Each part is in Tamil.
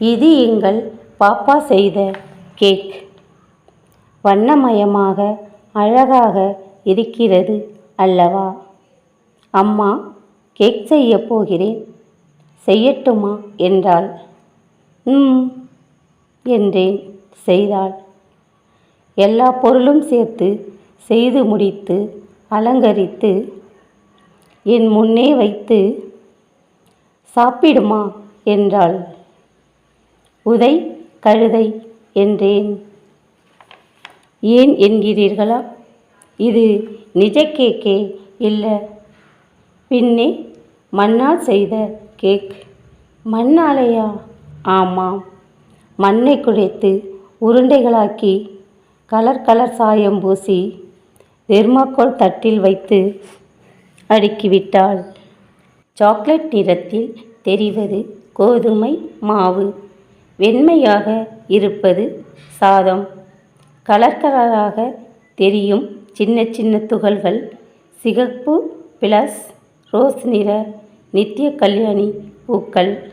இது எங்கள் பாப்பா செய்த கேக். வண்ணமயமாக அழகாக இருக்கிறது அல்லவா? அம்மா கேக் செய்யப் போகிறேன். செய்யட்டுமா என்றாள். ம் என்றேன் செய்தாள். எல்லா பொருளும் சேர்த்து செய்து முடித்து அலங்கரித்து என் முன்னே வைத்து சாப்பிடுமா என்றாள். உதை கழுதை என்றேன். ஏன் என்கிறீர்களா? இது நிஜ கேக்கே இல்லை. பின்னே மண்ணால் செய்த கேக். மண்ணாலையா? ஆமாம். மண்ணை குழைத்து உருண்டைகளாக்கி கலர் கலர் சாயம் பூசி தெர்மாக்கோல் தட்டில் வைத்து அடுக்கிவிட்டாள். சாக்லேட் நிறத்தில் தெரிவது கோதுமை மாவு. வெண்மையாக இருப்பது சாதம். கலர் கலராக தெரியும் சின்ன சின்ன துகள்கள். சிகப்பு பிளஸ் ரோஸ் நிற நித்திய கல்யாணி பூக்கள்.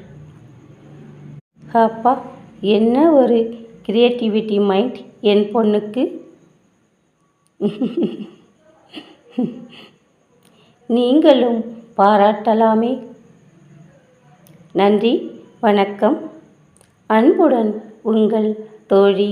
அப்பா என்ன ஒரு கிரியேட்டிவிட்டி மைண்ட் என் பொண்ணுக்கு? நீங்களும் பாராட்டலாமே. நன்றி வணக்கம். அன்புடன் உங்கள் தோழி